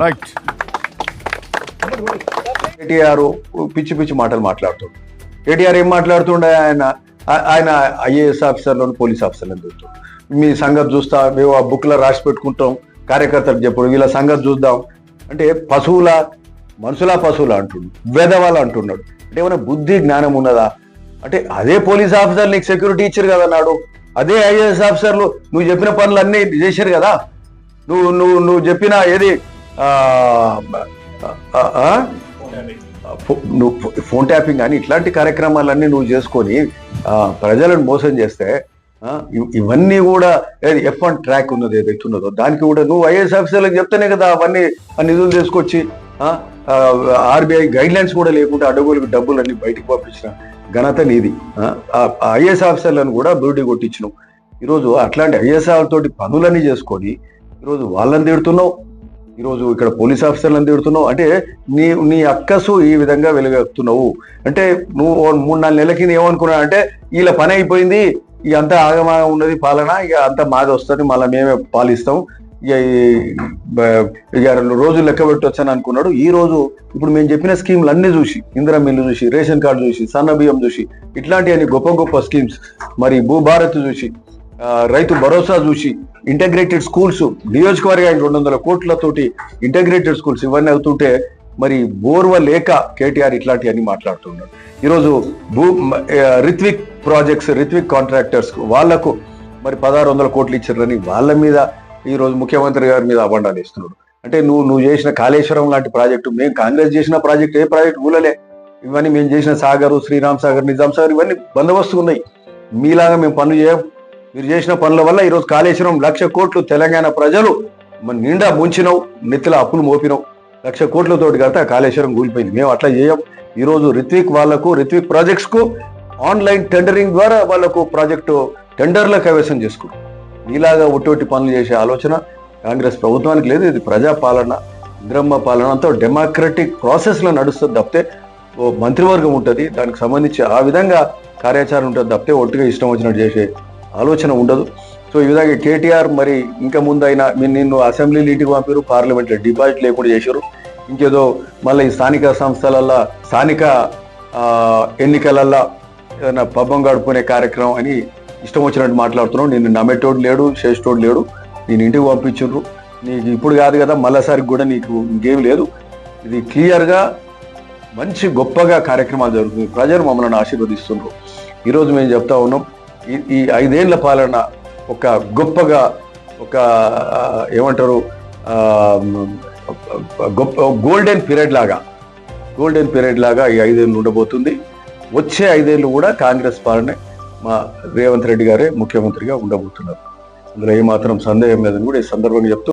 Right KTR పిచ్చి పిచ్చి మాటలు మాట్లాడుతుండు. కేటీఆర్ ఏం మాట్లాడుతుండే? ఆయన ఆయన ఐఏఎస్ ఆఫీసర్లను పోలీస్ ఆఫీసర్లను చూస్తాం మీ సంగతి చూస్తా మేము ఆ బుక్లో రాసి పెట్టుకుంటాం కార్యకర్తలకు చెప్పడం వీళ్ళ సంగతి చూద్దాం. అంటే పశువుల మనుషుల పశువుల అంటుండు వేదవాళ్ళు అంటున్నాడు. అంటే ఏమైనా బుద్ధి జ్ఞానం ఉన్నదా? అంటే అదే పోలీస్ ఆఫీసర్ నీకు సెక్యూరిటీ ఇచ్చారు కదా నాడు. అదే ఐఏఎస్ ఆఫీసర్లు నువ్వు చెప్పిన పనులు అన్నీ చేశారు కదా. నువ్వు నువ్వు నువ్వు చెప్పిన ఏది నువ్వు ఫోన్ ట్యాపింగ్ కానీ ఇట్లాంటి కార్యక్రమాలన్నీ నువ్వు చేసుకొని ప్రజలను మోసం చేస్తే ఇవన్నీ కూడా ఏది ఎఫ్ వన్ ట్రాక్ ఉన్నది ఏదైతే ఉన్నదో దానికి కూడా నువ్వు ఐఏఎస్ ఆఫీసర్లకు చెప్తేనే కదా అవన్నీ ఆ నిధులు తీసుకొచ్చి ఆర్బీఐ గైడ్ లైన్స్ కూడా లేకుండా అడుగులకు డబ్బులు అన్ని బయటికి పంపించిన. ఘనత నీది. ఐఏఎస్ ఆఫీసర్లను కూడా బూడి కొట్టించినావు ఈరోజు అట్లాంటి ఐఏఎస్ తోటి పనులన్నీ చేసుకొని ఈరోజు వాళ్ళని తిడుతున్నావు. ఈరోజు ఇక్కడ పోలీస్ ఆఫీసర్లను తిడుతున్నావు. అంటే నీ నీ అక్కసు ఈ విధంగా వెలుగెత్తున్నావు అంటే నువ్వు మూడు నాలుగు నెలల కింద ఏమనుకున్నావు అంటే వీళ్ళ పని అయిపోయింది ఇక అంతా ఆగమాగం ఉన్నది పాలన ఇక అంతా మాది వస్తుంది మళ్ళీ మేమే పాలిస్తాం రోజు లెక్క పెట్టొచ్చని అనుకున్నాడు. ఈ రోజు ఇప్పుడు మేము చెప్పిన స్కీమ్లు అన్ని చూసి ఇందిరా మిల్లు చూసి రేషన్ కార్డు చూసి సన్న బియ్యం చూసి ఇట్లాంటి గొప్ప గొప్ప స్కీమ్స్ మరి భూభారత్ చూసి రైతు భరోసా చూసి ఇంటగ్రేటెడ్ స్కూల్స్ నియోజకవర్గానికి రెండు వందల కోట్లతోటి ఇంటగ్రేటెడ్ స్కూల్స్ ఇవన్నీ అవుతుంటే మరి బోర్వ లేక కేటీఆర్ ఇట్లాంటివన్నీ మాట్లాడుతున్నాడు ఈరోజు భూ రిత్విక్ ప్రాజెక్ట్స్ రిత్విక్ కాంట్రాక్టర్స్ వాళ్ళకు మరి పదహారు వందల కోట్లు ఇచ్చారని వాళ్ళ మీద ఈ రోజు ముఖ్యమంత్రి గారి మీద అబండాలు ఇస్తున్నాడు అంటే నువ్వు నువ్వు చేసిన కాళేశ్వరం లాంటి ప్రాజెక్టు మేము కాంగ్రెస్ చేసిన ప్రాజెక్టు ఏ ప్రాజెక్టు ఊలలే ఇవన్నీ మేము చేసిన సాగర్ శ్రీరామ్ సాగర్ నిజాం సాగర్ ఇవన్నీ బందోబస్తు ఉన్నాయి. మీలాగా మేము పనులు చేయం. మీరు చేసిన పనుల వల్ల ఈరోజు కాళేశ్వరం లక్ష కోట్లు తెలంగాణ ప్రజలు నిండా ముంచినావు నెత్తిల అప్పులు మోపినావు. లక్ష కోట్లతోటి కడితే ఆ కాళేశ్వరం కూలిపోయింది. మేము అట్లా చేయం. ఈరోజు రిత్విక్ వాళ్ళకు రిత్విక్ ప్రాజెక్ట్స్కు ఆన్లైన్ టెండరింగ్ ద్వారా వాళ్ళకు ప్రాజెక్టు టెండర్ల కైవసం చేసుకుంటాం. మీలాగా ఒట్టొట్టి పనులు చేసే ఆలోచన కాంగ్రెస్ ప్రభుత్వానికి లేదు. ఇది ప్రజాపాలన ఇంద్రమ్మ పాలన అంతా డెమోక్రటిక్ ప్రాసెస్లో నడుస్తుంది తప్పితే ఓ మంత్రివర్గం ఉంటుంది. దానికి సంబంధించి ఆ విధంగా కార్యాచరణ ఉంటుంది తప్పితే ఒట్టుగా ఇష్టం వచ్చినట్టు చేసే ఆలోచన ఉండదు. సో ఈ విధంగా కేటీఆర్ మరి ఇంకా ముందైనా మీరు నిన్ను అసెంబ్లీ లీటికి పంపారు పార్లమెంట్లో డిపాజిట్ లేకుండా చేశారు ఇంకేదో మళ్ళీ ఈ స్థానిక సంస్థలల్లో స్థానిక ఎన్నికలల్లో ఏదైనా పబ్బం గడుపుకునే కార్యక్రమం అని ఇష్టం వచ్చినట్టు మాట్లాడుతున్నావు. నేను నమ్మేటోడు లేడు చేసేటోడు లేడు. నేను ఇంటికి పంపించు నీకు ఇప్పుడు కాదు కదా మళ్ళీసారికి కూడా నీకు ఇంకేం లేదు. ఇది క్లియర్గా మంచి గొప్పగా కార్యక్రమాలు జరుగుతుంది ప్రజలు మమ్మల్ని ఆశీర్వదిస్తున్నారు ఈరోజు మేము చెప్తా ఉన్నాం ఈ ఈ ఐదేళ్ళ పాలన ఒక గొప్పగా ఒక ఏమంటారు గొప్ప గోల్డెన్ పీరియడ్ లాగా గోల్డెన్ పీరియడ్ లాగా ఈ ఐదేళ్ళు ఉండబోతుంది. వచ్చే ఐదేళ్ళు కూడా కాంగ్రెస్ పాలనే మా రేవంత్ రెడ్డి గారే ముఖ్యమంత్రిగా ఉండబోతున్నారు. అందులో ఏమాత్రం సందేహం లేదని కూడా ఈ సందర్భంగా చెప్తూ